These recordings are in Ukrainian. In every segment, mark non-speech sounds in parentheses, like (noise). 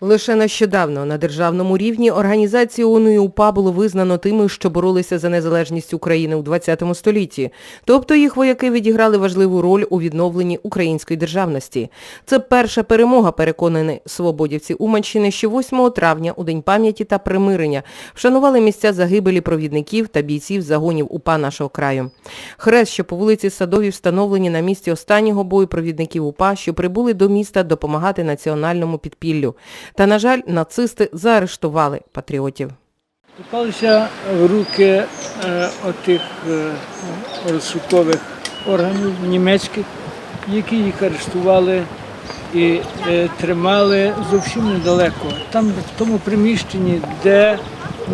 Лише нещодавно на державному рівні організації ООН і УПА було визнано тими, що боролися за незалежність України у ХХ столітті. Тобто їх вояки відіграли важливу роль у відновленні української державності. Це перша перемога, переконані свободівці Уманщини, що 8 травня у День пам'яті та примирення вшанували місця загибелі провідників та бійців загонів УПА нашого краю. Хрест, що по вулиці Садовій встановлені на місці останнього бою провідників УПА, що прибули до міста допомагати національному підпіллю. Та, на жаль, нацисти заарештували патріотів. Попалися в руки е, отих е, розшукових органів німецьких, які їх арештували і е, тримали зовсім недалеко. Там, в тому приміщенні, де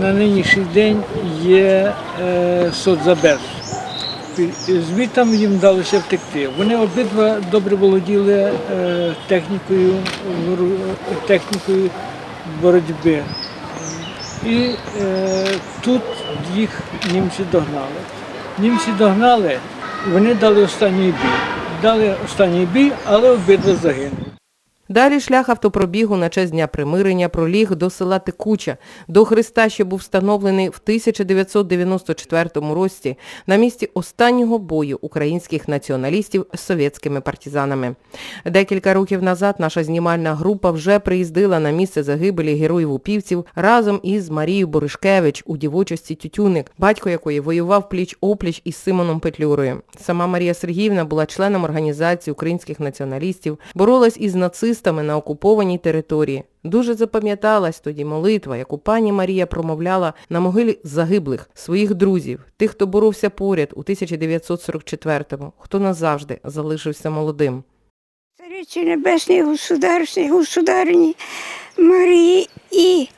на нинішній день є соцзабез. Звідтам їм вдалося втекти. Вони обидва добре володіли е, технікою, технікою боротьби. І е, тут їх німці догнали. Німці догнали, вони дали останній бій. Дали останній бій, але обидва загинули. Далі шлях автопробігу на честь Дня примирення проліг до села Текуча, до Христа, що був встановлений в 1994 році на місці останнього бою українських націоналістів з совєтськими партизанами. Декілька років назад наша знімальна група вже приїздила на місце загибелі героїв-упівців разом із Марією Боришкевич у дівочості Тютюник, батько якої воював пліч-опліч із Симоном Петлюрою. Сама Марія Сергіївна була членом організації українських націоналістів, боролась із нацистами на окупованій території. Дуже запам'яталась тоді молитва, яку пані Марія промовляла на могилі загиблих, своїх друзів, тих, хто боровся поряд у 1944-му, хто назавжди залишився молодим. Цариці Небесної, государстві, государині Марії і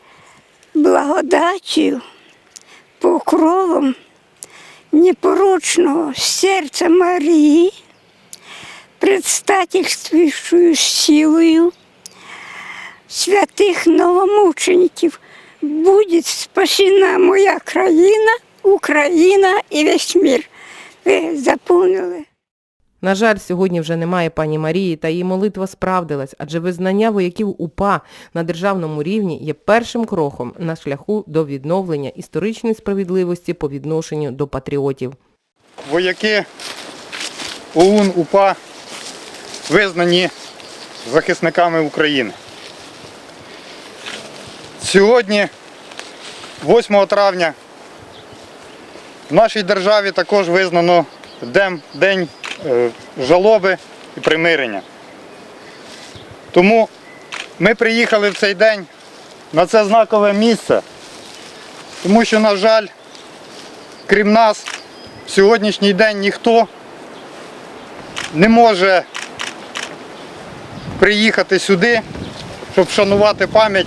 благодаттю, покровом непорочного серця Марії, предстательствуючою силою святих новомучеників, буде спасена моя країна, Україна і весь мір. Ви заповнили? На жаль, сьогодні вже немає пані Марії, та її молитва справдилась, адже визнання вояків УПА на державному рівні є першим кроком на шляху до відновлення історичної справедливості по відношенню до патріотів. вояки ОУН УПА визнані захисниками України. Сьогодні, 8 травня, в нашій державі також визнано День, е, жалоби і примирення. Тому ми приїхали в цей день на це знакове місце, тому що, на жаль, крім нас, в сьогоднішній день ніхто не може приїхати сюди, щоб вшанувати пам'ять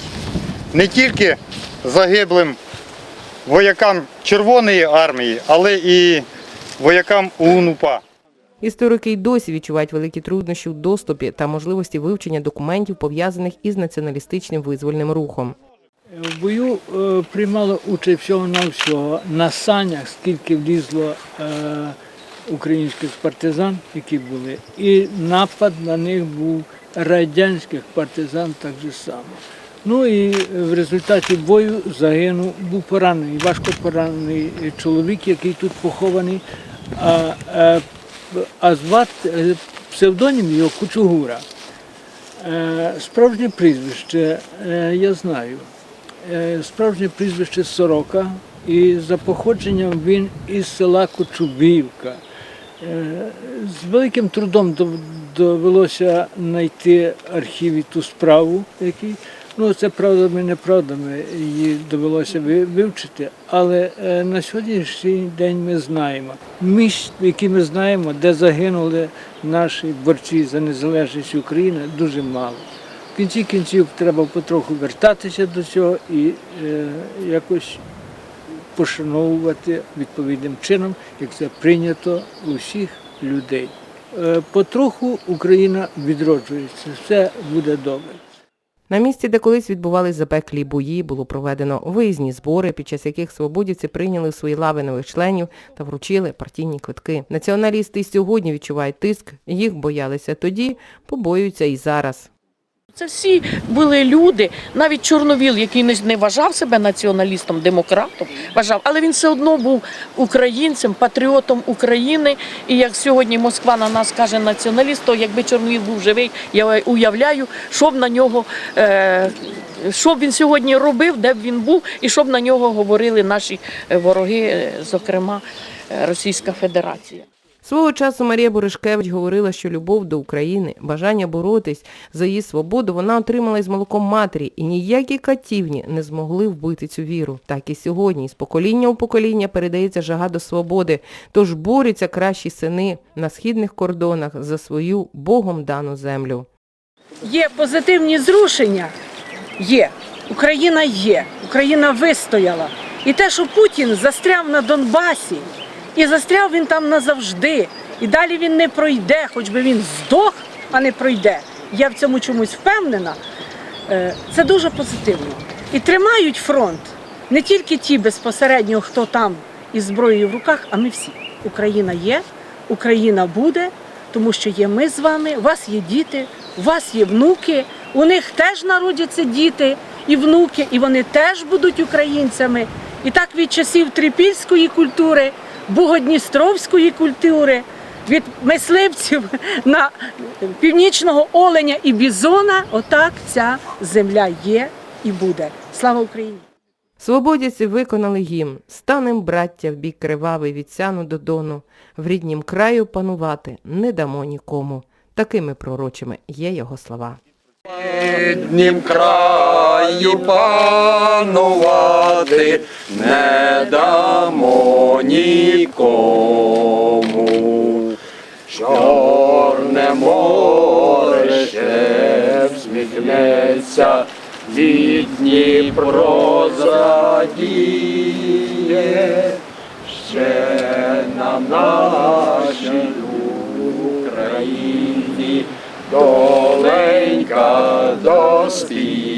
не тільки загиблим воякам Червоної армії, але і воякам УНУПА. Історики й досі відчувають великі труднощі у доступі та можливості вивчення документів, пов'язаних із націоналістичним визвольним рухом. В бою е, приймало участь всього на всього на санях, скільки влізло е, українських партизан, які були, і напад на них був радянських партизан так же само. Ну і в результаті бою загинув, був поранений, важко поранений чоловік, який тут похований, а, а, а звати е, псевдонім його Кучугура. Е, Справжнє прізвище е, я знаю. Е, Справжнє прізвище Сорока, і за походженням він із села Кочубівка. Е, З великим трудом довелося знайти архіві ту справу, який, ну це правдами, неправдами, її довелося вивчити. Але е, на сьогоднішній день ми знаємо місць, які ми знаємо, де загинули наші борці за незалежність України, дуже мало. В кінці кінців треба потроху вертатися до цього і е, якось пошановувати відповідним чином, як це прийнято у всіх людей. Е, Потроху Україна відроджується, все буде добре. На місці, де колись відбувались запеклі бої, було проведено виїзні збори, під час яких свободівці прийняли в свої лави нових членів та вручили партійні квитки. Націоналісти сьогодні відчувають тиск, їх боялися тоді, побоюються і зараз. Це всі були люди, навіть Чорновіл, який не, вважав себе націоналістом, демократом, вважав, але він все одно був українцем, патріотом України. І як сьогодні Москва на нас каже націоналіст, то якби Чорновіл був живий, я уявляю, що б на нього, е, що б він сьогодні робив, де б він був, і що б на нього говорили наші е, вороги, е, зокрема е, Російська Федерація. Свого часу Марія Боришкевич говорила, що любов до України, бажання боротись за її свободу вона отримала із молоком матері, і ніякі катівні не змогли вбити цю віру. Так і сьогодні, з покоління у покоління передається жага до свободи, тож борються кращі сини на східних кордонах за свою Богом дану землю. Є позитивні зрушення. Є. Україна є. Україна вистояла. І те, що Путін застряв на Донбасі, і застряв він там назавжди. І далі він не пройде, хоч би він здох, а не пройде. Я в цьому чомусь впевнена. Е, Це дуже позитивно. І тримають фронт не тільки ті безпосередньо, хто там із зброєю в руках, а ми всі. Україна є, Україна буде, тому що є ми з вами, у вас є діти, у вас є внуки, у них теж народяться діти і внуки, і вони теж будуть українцями. І так від часів трипільської культури, богодністровської культури, від мисливців (laughs) на північного оленя і бізона, отак ця земля є і буде. Слава Україні! Свободівці виконали гімн «Станем, браття, в бік кривавий від сяну до дону, в ріднім краю панувати не дамо нікому». Такими пророчими є його слова. Біднім краю панувати не дамо нікому. Чорне море ще всміхнеться, від Дніпро задіє, ще на нашій Україні доленька доспіє.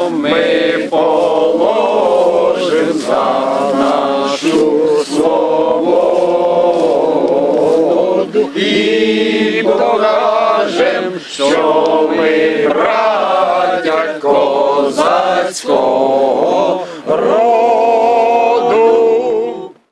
нашу свободу і